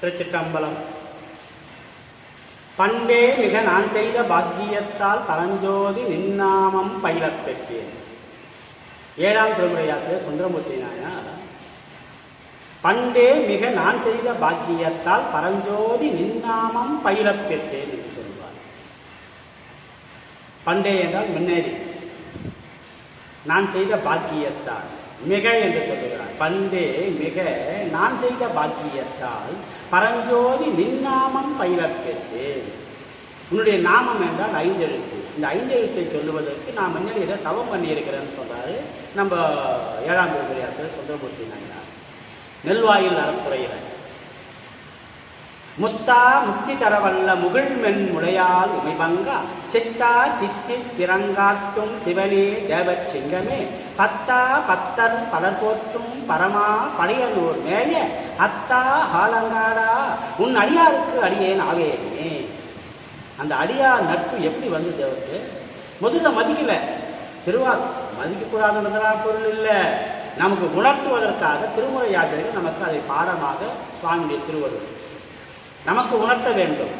திருச்சிற்றம்பலம். பண்டே மிக நான் செய்த பாக்கியத்தால் பரஞ்சோதி நின்னாமம் பயிலப் பெற்றேன். ஏழாம் திருமுறையாசிரியர் சுந்தரமூர்த்தி நாயனார் பண்டே மிக நான் செய்த பாக்கியத்தால் பரஞ்சோதி நின்னாமம் பயிலப் பெற்றேன் என்று சொல்வார். பண்டே என்றால் முன்னேறி நான் செய்த பாக்கியத்தால் மிக என்று சொல்லுகிறார். பண்டே மிக நான் செய்த பாக்கியத்தால் பரஞ்சோதி நின்னாமம் பயிலப் உன்னுடைய நாமம் என்றால் ஐந்தெழுத்து. இந்த ஐந்தெழுத்தை சொல்லுவதற்கு நான் மண்ணில் இதை தவம் பண்ணியிருக்கிறேன்னு சொல்கிறாரு நம்ம ஏழாம் திருப்பதியாசர் சுந்தரமூர்த்தி நாயனார். நெல்வாயில் அறத்துறையில் முத்தா முத்தி தரவல்ல முகிழ்மென் முளையால் உமைபங்கா சித்தா சித்தி திறங்காட்டும் சிவனே தேவச் சிங்கமே. பத்தா பத்தர் பலர் போற்றும் பரமா படையனூர் மேய அத்தா ஹாலங்காடா உன் அடியாருக்கு அடியேன் ஆவேனே அந்த அடியார் நட்பு எப்படி வந்தது அவருக்கு? முதல்ல மதிக்கல. திருவார் மதிக்கக்கூடாதுன்றதா பொருள் இல்லை. நமக்கு உணர்த்துவதற்காக திருமுறை ஆசிரியர்கள் நமக்கு அதை பாடமாக சுவாமியுடைய திருவருள் நமக்கு உணர்த்த வேண்டும்.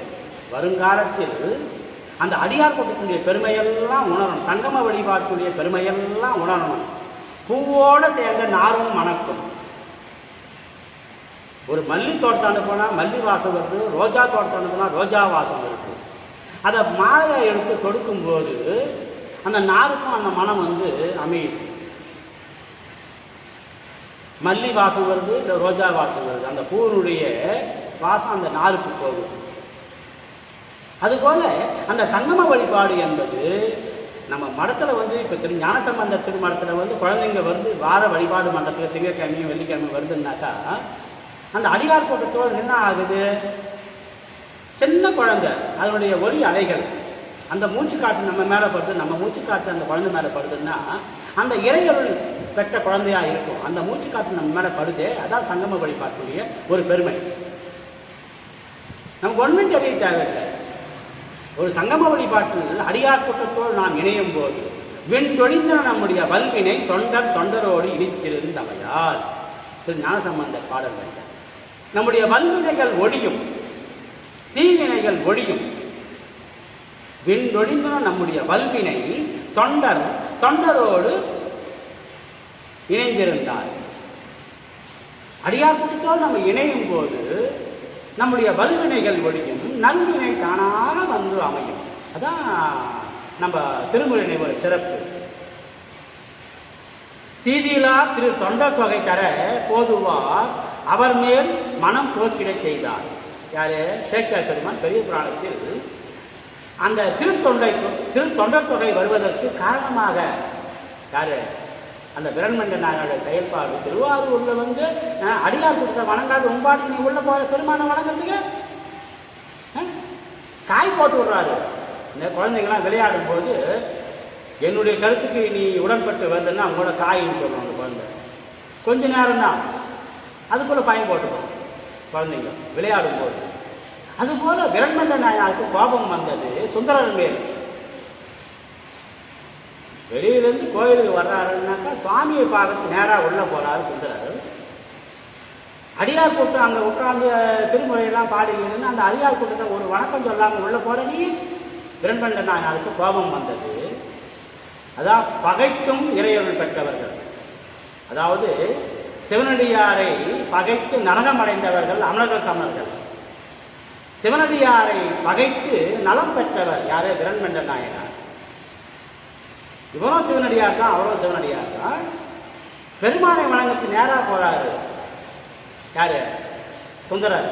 வருங்காலத்தில் அந்த அடியார் கூட்டத்தினுடைய பெருமையெல்லாம் உணரணும். சங்கம வழிபாட்டுடைய பெருமையெல்லாம் உணரணும். பூவோடு சேர்ந்த நாரும் மணக்கும். ஒரு மல்லி தோட்டத்தாண்டு போனால் மல்லி வாசம் வருது ரோஜா தோட்டத்தாண்டு போனால் ரோஜா வாசம் வருது. அதை மாலையை எடுத்து தொடுக்கும்போது அந்த நாருக்கும் அந்த மனம் வந்து அமையுது மல்லி வாசம் வருது இல்லை ரோஜா வாசம் வருது. அந்த பூவினுடைய வாசம் அந்த நாருக்கு போகும். அதுபோல அந்த சங்கம வழிபாடு என்பது நம்ம மடத்தில் வந்து இப்போ திரு ஞானசம்பந்த திருமணத்தில் வந்து குழந்தைங்க வந்து வார வழிபாடு மண்டலத்துக்கு திங்கட்கிழமையும் வெள்ளிக்கிழமை வருதுன்னாக்கா அந்த அடிகார் கூட்டத்தோடு என்ன ஆகுது? சின்ன குழந்தை அதனுடைய ஒளி அலைகள். அந்த மூச்சு காற்று நம்ம மேலே படுது நம்ம மூச்சு காட்டு அந்த குழந்தை மேலே படுதுன்னா அந்த இறையருள் பெற்ற குழந்தையா இருக்கும். அந்த மூச்சு காற்று நம்ம மேலே படுதே அதான் சங்கம வழிபாட்டுடைய ஒரு பெருமை. நமக்கு ஒன்றும் தெரிய தேவையில்லை. ஒரு சங்கம வழிபாட்டில் அடியார் கூட்டத்தோடு நாம் இணையும் போது விண்தொழிந்த நம்முடைய வல்வினை தொண்டர் தொண்டரோடு இணைத்திருந்தவையால் திரு ஞானசம்பந்த பாடல் வைத்தார் நம்முடைய வல்வினைகள் ஒழியும். தீவினைகள் ஒழியும். விண்டொழிந்தன நம்முடைய வல்வினை தொண்டர் தொண்டரோடு இணைந்திருந்தார். அடியார் கூட்டத்தோடு நம்ம இணையும் போது நம்முடைய வல்வினைகள் ஒழியும் நல்வினை தானாக வந்து அமையும். அதான் நம்ம திருமுறை ஒரு சிறப்பு. தீதியிலா திரு தொண்டர் தொகை தர போதுவார் அவர் மேல் மனம் போக்கிடச் செய்தார். யாரு? சேக்கியார் பெருமான் பெரிய புராணத்தில் அந்த திருத்தொண்டை திரு தொண்டர் தொகை வருவதற்கு காரணமாக யாரு? அந்த பிரண்மண்ட நாயனோட செயல்பாடு திருவாரூரில் வந்து அடியார் கொடுத்த வணங்காத உம்பாட்டுக்கு நீ உள்ள போகிற பெருமானை வணங்குறதுக்கு காய் போட்டு விடுறாரு. இந்த குழந்தைங்களாம் விளையாடும் போது என்னுடைய கருத்துக்கு நீ உடன்பட்டு வருதுன்னா அவங்களோட காயின்னு சொல்லுவாங்க அந்த குழந்தை. கொஞ்ச நேரம்தான். அதுக்குள்ளே பயம் போட்டுக்கும் குழந்தைங்க. விளையாடும் போது அதுபோல் விரண்மண்ட நாயனாருக்கு கோபம் வந்தது சுந்தரர் மேல். வெளியிலேருந்து கோயிலுக்கு வர்றாருன்னாக்கா சுவாமியை பார்க்கறதுக்கு நேராக உள்ளே போகிறாரு சுந்தரர் அடியார் கூட்டம் அங்கே உட்காந்து திருமுறையெல்லாம் பாடிக்கிறதுன்னு அந்த அடியார் கூட்டத்தை ஒரு வணக்கம் சொல்லாமல் உள்ளே போகிற நீ விரண்மண்ட நாயனாருக்கு கோபம் வந்தது. அதான் பகைத்தும் இறையருள் பெற்றவர்கள். அதாவது சிவனடியாரை பகைத்து நரகம் அடைந்தவர்கள் அமலர்கள் சமணர்கள் சிவனடியாரை பகைத்து நலம் பெற்றவர் யாரே? விரண்மண்ட நாயனார் இவரும் சிவனடியார் தான் அவரும் சிவனடியார் தான் பெருமானை வணங்கத்துக்கு நேராக போகிறாரு யார்? சுந்தரர்.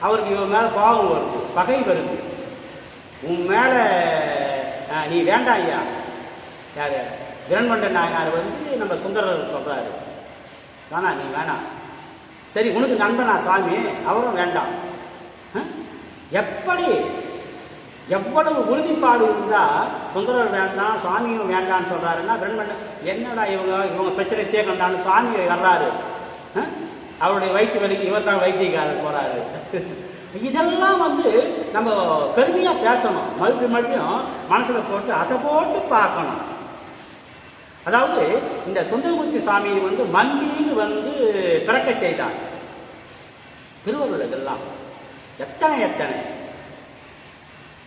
அவருக்கு இவன் மேலே கோபம் வருது பகை வருது. உன் மேலே நீ வேண்டாம் ஐயா. யார்? விரண்மண்ட நாயனார் வந்து நம்ம சுந்தரர் சொல்கிறாரு வேணாம் நீ வேணாம் சரி உனக்கு நண்பனா சுவாமி? அவரும் வேண்டாம். எப்படி? எவ்வளவு உறுதிப்பாடு இருந்தால் சுந்தரர் வேண்டாம் சுவாமியும் வேண்டாம்னு சொல்கிறாருன்னா பிரண்மண்ட என்னடா இவங்க? இவங்க பிரச்சனை தீர்க்கண்டான்னு சுவாமி வர்றாரு. அவருடைய வயிற்று வலிக்கு இவர் தான் வைத்தியக்காரர் போகிறாரு இதெல்லாம் வந்து நம்ம பெருமையாக பேசணும். மறுபடியும் மறுபடியும் மனசில் போட்டு அசை போட்டு பார்க்கணும். அதாவது இந்த சுந்தரமூர்த்தி சுவாமியை வந்து மண் மீது வந்து பிறக்கச் செய்தார். திருவள்ளுவர் இதெல்லாம் எத்தனை எத்தனை?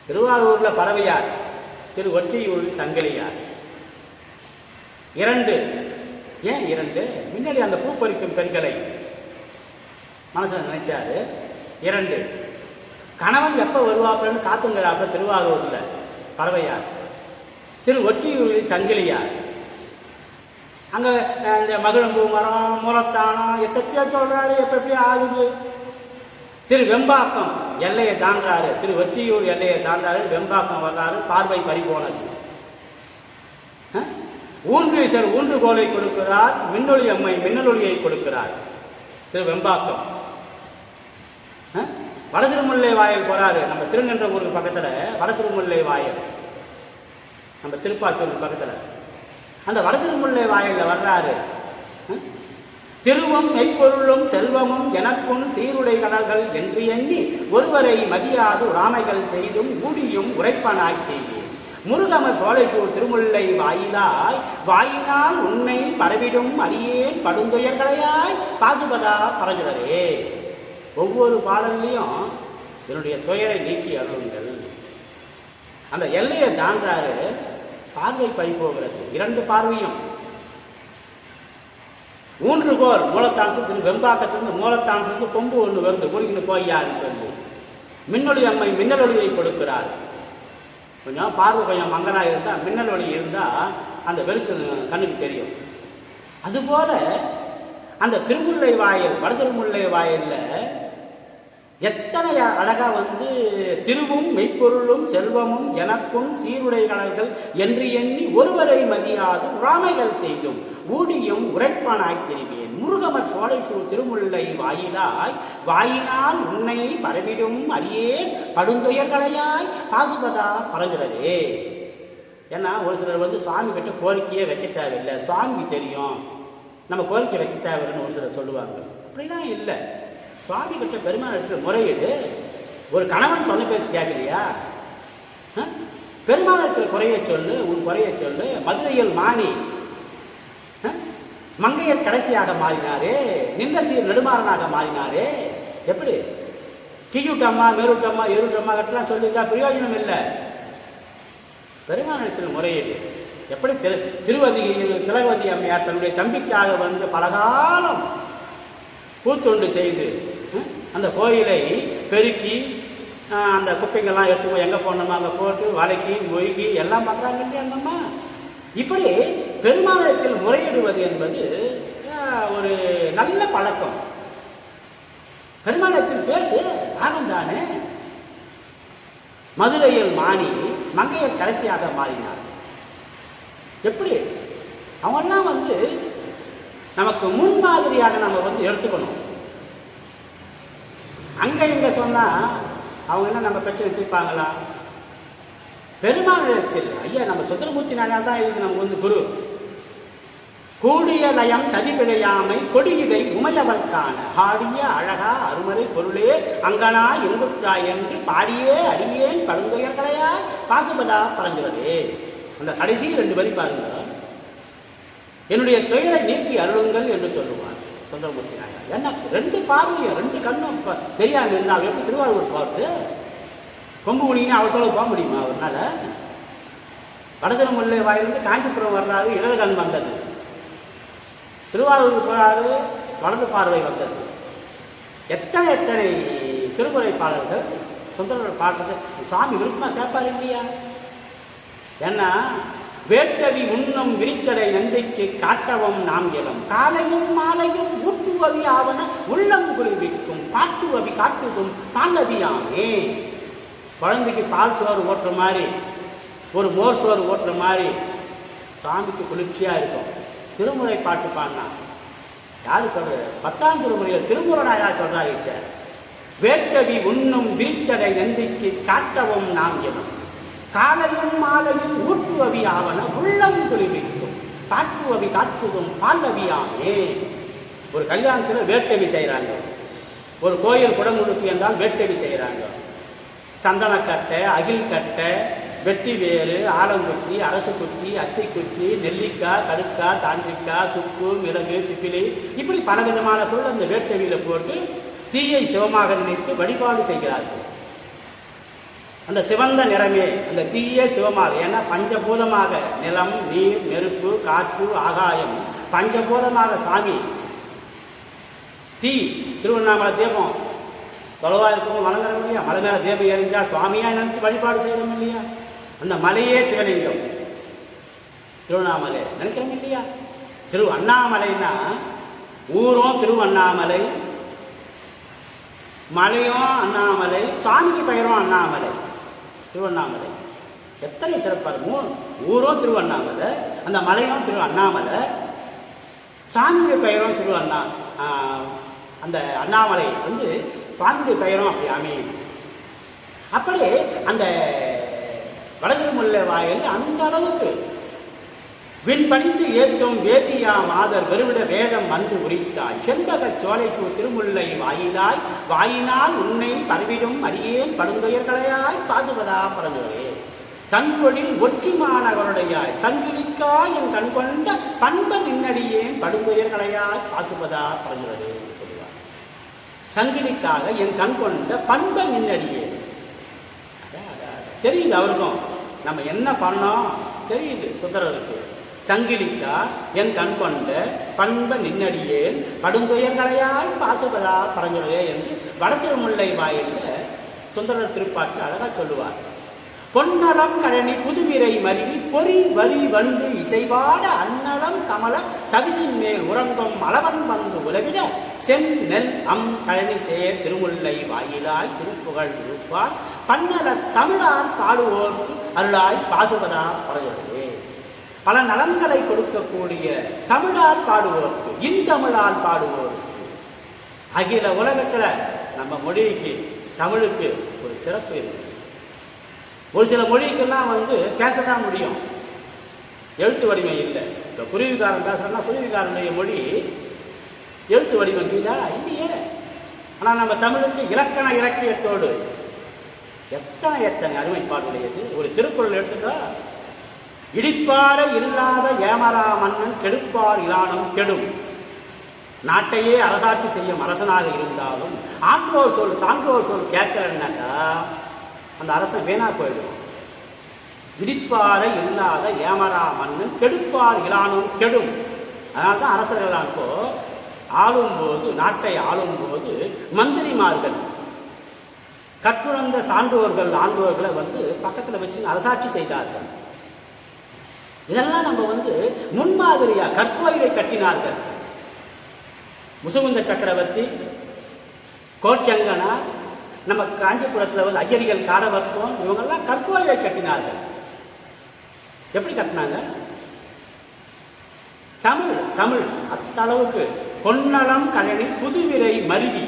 திருவாரூரில் பறவையார் திரு ஒற்றியூரில் சங்கிலியார். இரண்டு. ஏன் இரண்டு? முன்னாடி அந்த பூ பறிக்கும் பெண்களை மனசில் நினைச்சாரு. இரண்டு. கணவன் எப்போ வருவாப்பிலன்னு காத்துங்கிறாப்புல திருவாரூரில் பறவையார் திரு ஒற்றியூரில் சங்கிலியார். அங்கே இந்த மகிழம்பூ மரம் மூலத்தானம் எத்தையோ சொல்கிறாரு எப்போ எப்படி ஆகுது. திரு வெம்பாக்கம் எல்லையை தாண்டாரு திரு வெற்றியூர் எல்லையை தாண்டாரு. வெம்பாக்கம் வர்றாரு பார்வை பறி போனது. அஹ்? ஊன்றீசர் ஊன்றுகோலை கொடுக்கிறார். மின்னொளி அம்மை மின்னலொளியை கொடுக்கிறார். திரு வெம்பாக்கம். வடதிருமுல்லை வாயல் போறாரு. நம்ம திருநென்ற ஊருக்கு பக்கத்தில் வடதிருமுல்லை வாயல். நம்ம திருப்பாச்சூருக்கு பக்கத்தில். அந்த வடதிருமுல்லை வாயிலில் வர்றாரு. திருவும் மெய்ப்பொருளும் செல்வமும் எனக்கும் சீருடை கடல்கள் என்று எண்ணி ஒருவரை மதியாது ராமைகள் செய்தும் ஊடியும் உரைப்பனாக்கி முருகமர் சோலைச்சூர் திருமுல்லை வாயிலாய் வாயினால் உன்னை பரவிடும் அடியேன் படுந்துயர்களையாய் பாசுபதா பரஞ்சுடரே. ஒவ்வொரு பாடல்லையும் என்னுடைய துயரை நீக்கி அருளுங்கள். அந்த எல்லையை தாண்டாரு பார்வை பறி போகிறது இரண்டு பார்வையும். ஊன்றுகோல் மூலத்தானத்துக்கு வெம்பாக்கத்திலிருந்து மூலத்தானத்திலிருந்து கொம்பு ஒன்று வருது குறுக்கின்னு போய்யான்னு சொல்லி? மின்னொளி அம்மை மின்னல் கொடுக்கிறார். கொஞ்சம் பார்வை கொஞ்சம் மங்கனாக இருந்தால் மின்னல் ஒளி இருந்தால் அந்த வெளிச்சம் கண்ணுக்கு தெரியும். அதுபோல அந்த திருமுல்லை வாயில் வடதிருமுல்லை வாயிலில் எத்தனை அழகா வந்து திருவும் மெய்ப்பொருளும் செல்வமும் எனக்கும் சீருடை கடல்கள் என்று எண்ணி ஒருவரை மதியாது உறாமைகள் செய்தும் ஊடியும் உரைப்பானாய் தெரிவேன். முருகமர் சோலைச்சூர் திருமுல்லை வாயிலாய் வாயினால் உன்னை பரவிடும் அடியே படுந்துயர்களையாய் பாசுபதா பரஞ்சுடரே ஏன்னா ஒரு சிலர் வந்து சுவாமி கிட்ட கோரிக்கையே வைக்க தேவையில்லை. சுவாமிக்கு தெரியும். நம்ம கோரிக்கை வைக்க தேவையில்லைன்னு ஒரு சிலர் சொல்லுவாங்க. அப்படிலாம் இல்லை. சுவாமி கிட்ட பெருமாள் முறையீடு ஒரு கணவன் சொன்ன பேசி கேட்கலையா? பெருமாளத்தில் குறைய சொல்லு உன் குறைய சொல்லு. மதுரையில் மாணி ஆ? மங்கையர் கடைசியாக மாறினாரே நின்ற நெடுமாறனாக மாறினாரே. எப்படி? கீழூட்டம்மா மேருட்டம்மா எருட்டம்மா கட்டலாம் சொல்லிட்டா பிரயோஜனம் இல்லை. பெருமானத்தில் முறையீடு எப்படி திரு திருவதியில் திலகவதி அம்மையார் தன்னுடைய தம்பிக்காக வந்து பலகாலம் பூத்தொண்டு செய்து அந்த கோயிலை பெருக்கி அந்த குப்பைங்கள்லாம் எடுத்து போய் எங்கே போனோமோ அங்கே போட்டு வளைக்கி மொய்கி எல்லாம் பண்ணுறாங்க இல்லையா அந்தம்மா இப்படி பெருமாநிலத்தில் முறையிடுவது என்பது ஒரு நல்ல பழக்கம். பெருமாநிலத்தில் பேசு ஆனந்தானே மதுரையில் மாணி மங்கையை கடைசியாக மாறினார். எப்படி? அவங்கெல்லாம் வந்து நமக்கு முன்மாதிரியாக நம்ம வந்து எடுத்துக்கணும். அங்கே இங்கே சொன்னால் அவங்க என்ன நம்ம பிரச்சனை தீர்ப்பாங்களா பெருமாநிலத்தில் ஐயா நம்ம சுந்தரமூர்த்தி நாயனார் தான் இதுக்கு நமக்கு வந்து குரு. கூடிய லயம் சதிபிழையாமை கொடியிடை உமையவர்க்கான ஆடிய அழகா அருமறை பொருளே அங்கனா எங்குற்றாய் என்று பாடியே அடியேன் படுந்துயர்களையாய் பாசுபதா பரஞ்சுவரே அந்த கடைசி ரெண்டு வரி பாருங்க. என்னுடைய துயரை நீக்கி அருளுங்கள் என்று சொல்லுவார். சுந்தரமூர்த்தி நாயனார் என்ன ரெண்டு பார்வையும் ரெண்டு கண்ணும் இப்போ தெரியாமல் இருந்தா எப்படி திருவாரூர் போகிறது கொங்கு முடிங்கன்னா அவத்தோட போக முடியுமா அவர்னால? வடதிரமுல்லை வாயிலிருந்து காஞ்சிபுரம் வர்றாரு இடது கண் வந்தது. திருவாரூர் போகிறாரு வலது பார்வை வந்தது. எத்தனை எத்தனை திருமுறை பாடல்கள் சுந்தரர் பாடுறது? சுவாமி விருப்பமாக கேட்பார் இல்லையா? ஏன்னா வேட்டவி உண்ணும் விரிச்சடை நஞ்சைக்கு காட்டவம் நாம் இடம் காலையும் மாலையும் ஊட்டுவவி ஆவன உள்ளம் குளிர்விக்கும் பாட்டுவவி காட்டுதும் பாலவியாமே குழந்தைக்கு பால் சோறு ஓட்டுற மாதிரி ஒரு மோர் சோறு ஓட்டுற மாதிரி சாமிக்கு குளிர்ச்சியாக இருக்கும். திருமுறை பாட்டு பாடினா யார் சொல்றது பத்தாம் திருமுறையில் திருமுறையார் சொல்கிறார் கிட்ட வேட்டவி உண்ணும் விரிச்சடை நந்திக்கு காட்டவும் நாம் எனும் காலையும் மாலையும் ஊட்டுவவி ஆவன உள்ளம் குளிர்விக்கும் காட்டுவவி காட்டுவதும் பால்லவியாமே ஒரு கல்யாணத்தில் வேட்டவி செய்கிறாங்க ஒரு கோயில் குடமுழுக்கு என்றால் வேட்டவி செய்கிறாங்க சந்தனக்கட்டை அகில் கட்டை வெட்டி வேறு ஆலங்குச்சி அரசு குச்சி அத்திக்குச்சி நெல்லிக்காய் கடுக்காய் தாண்டிக்காய் சுக்கு மிளகு திப்பிலி இப்படி பலவிதமான பொருள் அந்த வேட்டவியில் போட்டு தீயை சிவமாக நினைத்து வழிபாடு செய்கிறார்கள். அந்த சிவந்த நிறமே அந்த தீயே சிவமாக ஏன்னா பஞ்சபூதமாக நிலம் நீர் நெருப்பு காற்று ஆகாயம் பஞ்சபூதமாக சாமி தீ திருவண்ணாமலை தீபம் தொலைவாக இருக்கவங்க வணங்குறோம் இல்லையா? மலை மேலே தீபம் எரிஞ்சா சுவாமியாக நினச்சி வழிபாடு செய்கிறோம் இல்லையா? அந்த மலையே சிவலிங்கம். திருவண்ணாமலை. நினைக்கிறோம் இல்லையா? திரு அண்ணாமலைன்னா ஊரும் திருவண்ணாமலை மலையும் அண்ணாமலை சுவாமிக்கு பெயரும் அண்ணாமலை. திருவண்ணாமலை. எத்தனை சிறப்பாக மூ ஊரும் திருவண்ணாமலை அந்த மலையும் திரு அண்ணாமலை சாமியுடைய பெயரும் திரு அண்ணா அந்த அண்ணாமலை வந்து சுவாமியுடைய பெயரும் அப்படி அமையும். அப்படியே அந்த வடதிருமுல்லை வாயில் அந்த அளவுக்கு விண்பணிந்து ஏற்றும் வேதியா மாதர் வெறுவிட வேடம் வந்து உரித்தாய். செண்பகச் சோலைச்சூ திருமுல்லை வாயிலாய் வாயினால் உன்னை பரவிடும் அடியேன் படுந்துயர்களையாய் பாசுபதா தொழில் ஒற்றி ஒற்றிமாநகருடையாய் சங்கிலிக்காய் என் கண் கொண்ட பண்ப நின்னடியேன் படுந்துயர்களையாய் பாசுபதா பரந்துவரே சொல்லுவார். சங்கிலிக்காக என் கண் கொண்ட பண்ப நின்னடியேன். தெரியுது அவருக்கும். நம்ம என்ன பண்ணோம்? தெரியுது சுந்தரருக்கு. சங்கிலிக்கா என் கண் கொண்ட பண்ப நின்னடியேன் படுந்துயர்களையாய் பாசுபதா பரஞ்சுரையே என்று வடத்திருமுல்லை வாயில சுந்தரர் திருப்பாட்டில் அழகாக சொல்லுவார். பொன்னலம் கழனி புதுவிரை மருவி பொறி வரி வந்து இசைவாட அன்னலம் கமல தவிசின் மேல் உறங்கும் அளவன் வந்து உலவிட சென் நெல் அம் கழனி சேர் திருமுல்லை வாயிலாய் திருப்புகழ் இருப்பார். பன்னல தமிழார் பாடுவோர்க்கு அருளாய் பாசுபதா பரஜொழுவே பல நலன்களை கொடுக்கக்கூடிய தமிழால் பாடுவோருக்கு இன்தமிழால் பாடுவோருக்கு. அகில உலகத்தில் நம்ம மொழிக்கு தமிழுக்கு ஒரு சிறப்பு இருக்கு ஒரு சில மொழிக்கெல்லாம் வந்து பேசத்தான் முடியும். எழுத்து வடிவம் இல்லை. இப்போ குருவிகாரன் பேசுகிறோன்னா குருவிகாரனுடைய மொழி எழுத்து வடிவம் கீழா இல்லையே. ஆனால் நம்ம தமிழுக்கு இலக்கண இலக்கியத்தோடு எத்தனை எத்தனை அருமைப்பாடுடையது. ஒரு திருக்குறள் எடுத்துட்டா இடிப்பார இல்லாத ஏமரா மன்னன் கெடுப்பார் இலானம் கெடும். நாட்டையே அரசாட்சி செய்யும் அரசனாக இருந்தாலும் ஆன்றோர் சொல் சான்றோர் சொல் கேட்கலன்னாக்கா அந்த அரசன் வீணா போயிடும். இடிப்பாறை இல்லாத ஏமரா மன்னன் கெடுப்பார் இலானும் கெடும். அதனால தான் அரசர்களாக்கோ ஆளும்போது நாட்டை ஆளும்போது மந்திரிமார்கள் கற்றுணர்ந்த சான்றோர்கள் ஆண்டோர்களை வந்து பக்கத்தில் வச்சு அரசாட்சி செய்தார்கள். இதெல்லாம் நம்ம வந்து முன்மாதிரியா கற்கோயிலை கட்டினார்கள். முசுகுந்த சக்கரவர்த்தி கோச்சங்கனா நம்ம காஞ்சிபுரத்தில் வந்து ஐயரிகள் காடவர்க்கம் இவங்கெல்லாம் கற்கோயிலை கட்டினார்கள். எப்படி கட்டினாங்க? தமிழ் தமிழ் அத்தளவுக்கு பொன்னலம் கழனி புதுவிரை மருவி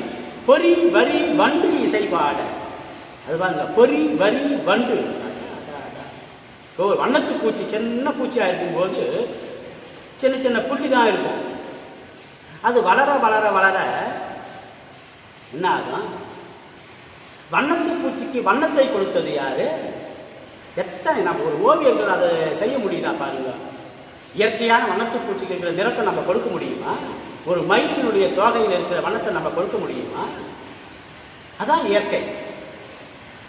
பொறி வரி வண்டு இசைப்பாட அது பாருங்க பொறி வரி வண்டு. ஒரு வண்ணத்து பூச்சி சின்ன பூச்சியாக இருக்கும்போது சின்ன சின்ன புள்ளி தான் இருக்கும். அது வளர வளர வளர என்ன ஆகும் வண்ணத்து பூச்சிக்கு வண்ணத்தை கொடுத்தது யாரு? எத்தனை நம்ம ஒரு ஓவியங்கள் அதை செய்ய முடியுதா பாருங்க. இயற்கையான வண்ணத்து பூச்சிக்கு இருக்கிற நிறத்தை நம்ம கொடுக்க முடியுமா? ஒரு மயிலினுடைய தோகையில் இருக்கிற வண்ணத்தை நம்ம கொடுக்க முடியுமா? அதான் இயற்கை.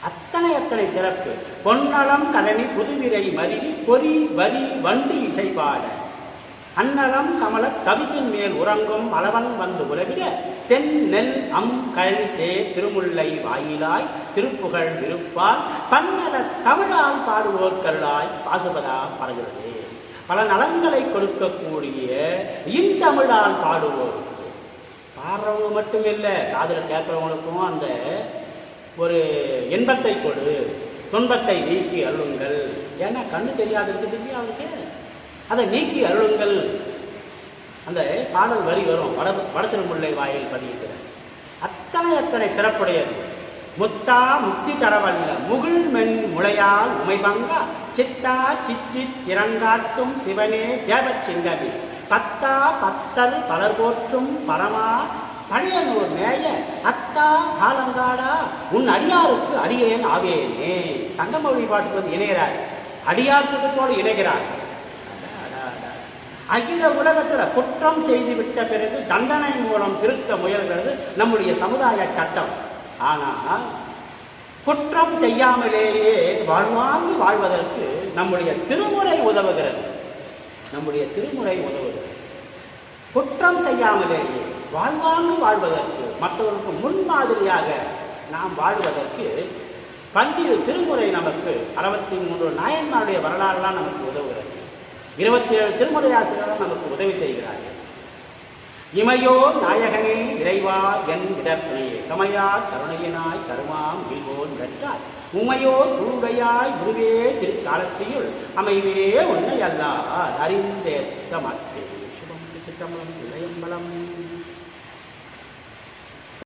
அத்தனை அத்தனை சிறப்பு. பொன்னலம் கடனி புதுவிரை மருவி பொறி வரி வண்டு இசைப்பாட அன்னலம் கமல தவிசின் மேல் உறங்கும் அளவன் வந்து உலவிட சென் நெல் அம் கழனி சே திருமுல்லை வாயிலாய் திருப்புகழ் விருப்பால் பன்னல தமிழால் பாடுவோர் கருளாய் பாசுபதா பரகிறது. பல நலன்களை கொடுக்கக்கூடிய இன்தமிழால் பாடுவோர். பாடுறவங்க மட்டும் இல்லை காதில் கேட்குறவங்களுக்கும் அந்த ஒரு இன்பத்தை கொடு துன்பத்தை நீக்கி அருளுங்கள். ஏன்னா கண்ணு தெரியாது இருக்குது அவருக்கு? அதை நீக்கி அருளுங்கள். அந்த பாடல் வரி வரும். வட வடத்திருமுல்லை வாயில் பதியத்தில் அத்தனை அத்தனை சிறப்புடையது. முத்தா முக்தி தரவல்ல. முகில் மென் முளையால் உமைபங்கா. சித்தா சித்தி திறங்காட்டும் சிவனே தேவச்சிங்கவி. பத்தா பத்தல் பலர் போற்றும் பரமா பழையனூர் மேய அத்தா காலங்காடா உன் அடியாருக்கு அடியேன் ஆவேனே. சங்கமொழி பாட்டுக்கு வந்து இணைகிறார். அடியார் கூட்டத்தோடு இணைகிறார். அகில உலகத்தில் குற்றம் செய்து விட்ட பிறகு தண்டனை மூலம் திருத்த முயல்கிறது நம்முடைய சமுதாய சட்டம். ஆனால் குற்றம் செய்யாமலேயே வாழ்வாங்கு வாழ்வதற்கு நம்முடைய திருமுறை உதவுகிறது. நம்முடைய திருமுறை உதவுகிறது. குற்றம் செய்யாமலேயே வாழ்வாங்கு வாழ்வதற்கு மற்றவர்களுக்கு முன்மாதிரியாக நாம் வாழ்வதற்கு பன்னிரு திருமுறை நமக்கு அறுபத்தி மூன்று நாயன்மாருடைய வரலாறுலாம் நமக்கு உதவுகிறது. இருபத்தி ஏழு திருமுறை ஆசிரியர்கள் நமக்கு உதவி செய்கிறார்கள். இமையோ நாயகனே இறைவா என் இடத்துணையே கமையா கருணையனாய் கருமாம் வில்வோன் வென்றார் உமையோ குருடையாய் குருவே திருக்காலத்தையுள் அமைவே உன்னை அல்லார் அறிந்தேற்க மாட்டேன் சுபம் சித்தம்பலம் இளையம்பலம்